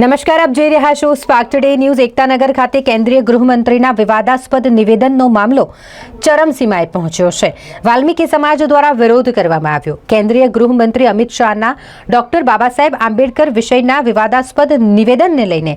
નમસ્કાર, આપ જોઈ રહ્યા છો સ્પાર્ક ટુડે ન્યૂઝ એકતાનગર ખાતે કેન્દ્રીય ગૃહમંત્રીના વિવાદાસ્પદ નિવેદનનો મામલો ચરમસીમાએ પહોંચ્યો છે. વાલ્મીકી સમાજ દ્વારા વિરોધ કરવામાં આવ્યો. કેન્દ્રીય ગૃહમંત્રી અમિત શાહના, ડોક્ટર બાબા સાહેબ આંબેડકર વિષયના વિવાદાસ્પદ નિવેદનને લઈને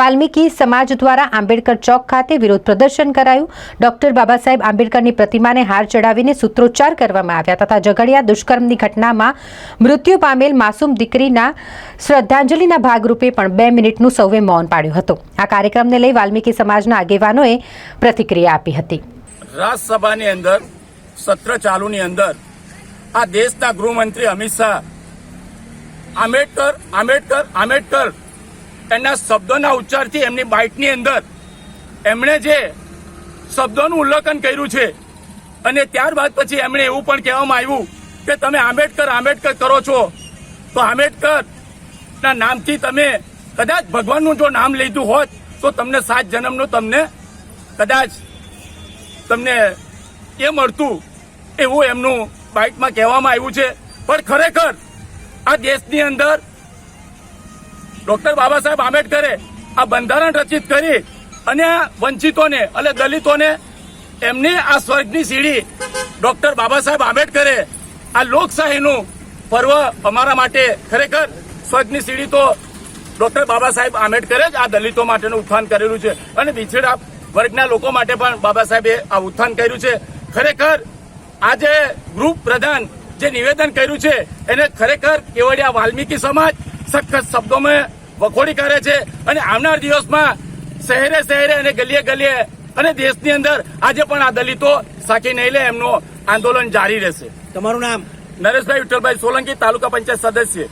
વાલ્મીકી સમાજ દ્વારા આંબેડકર ચોક ખાતે વિરોધ પ્રદર્શન કરાયું. ડોક્ટર બાબા સાહેબ આંબેડકરની પ્રતિમાને હાર ચડાવીને સૂત્રોચ્ચાર કરવામાં આવ્યા તથા ઝઘડિયા દુષ્કર્મની ઘટનામાં મૃત્યુ પામેલ માસૂમ દીકરીના શ્રદ્ધાંજલિના ભાગરૂપે પણ બે મિનિટનું સૌએ મૌન પાડ્યું હતું. આ કાર્યક્રમને લઈ વાલ્મીકી સમાજના આગેવાનોએ પ્રતિક્રિયા આપી હતી. રાજ્યસભાની અંદર, સત્ર ચાલુની અંદર, આ દેશના ગૃહમંત્રી અમિત શાહ, આંબેડકર આંબેડકર આંબેડકર એના શબ્દોના ઉચ્ચારથી એમની બાઇટની અંદર એમણે જે શબ્દોનું ઉલ્લેખન કર્યું છે, અને ત્યારબાદ પછી એમણે એવું પણ કહેવામાં આવ્યું કે તમે આંબેડકર આંબેડકર કરો છો. તો આંબેડકર ના નામથી તમે કદાચ ભગવાનનું જો નામ લીધું હોત, તો તમને સાત જન્મનું તમને કદાચ તમને એ મળતું, એવું એમનું બાઇટમાં કહેવામાં આવ્યું છે. પણ ખરેખર આ દેશની અંદર ડોક્ટર બાબા સાહેબ આંબેડકરે આ બંધારણ રચિત કરી અને આ વંચિતોને એટલે દલિતોને એમની આ સ્વર્ગની સીડી ડોક્ટર બાબા સાહેબ આંબેડકરે આ લોકશાહીનું પર્વ અમારા માટે ખરેખર સ્વર્ગની સીડી તો ડોક્ટર બાબા સાહેબ આંબેડકરે જ આ દલિતો માટેનું ઉત્થાન કરેલું છે. અને બિછડા વર્ગના લોકો માટે પણ બાબા સાહેબે આ ઉત્થાન કર્યું છે. ખરેખર આજે ગ્રુપ પ્રધાન જે નિવેદન કર્યું છે એને ખરેખર કેવડિયા વાલ્મીકી સમાજ સખત શબ્દોમાં વખોડી કરે છે. અને આવનાર દિવસમાં શહેરે શહેરે અને ગલીએ ગલીએ અને દેશની અંદર આજે પણ આ દલિતો સાખી નહીં લે એમનું આંદોલન જારી રહેશે. તમારું નામ? નરેશભાઈ વિઠ્ઠલભાઈ સોલંકી તાલુકા પંચાયત સદસ્ય.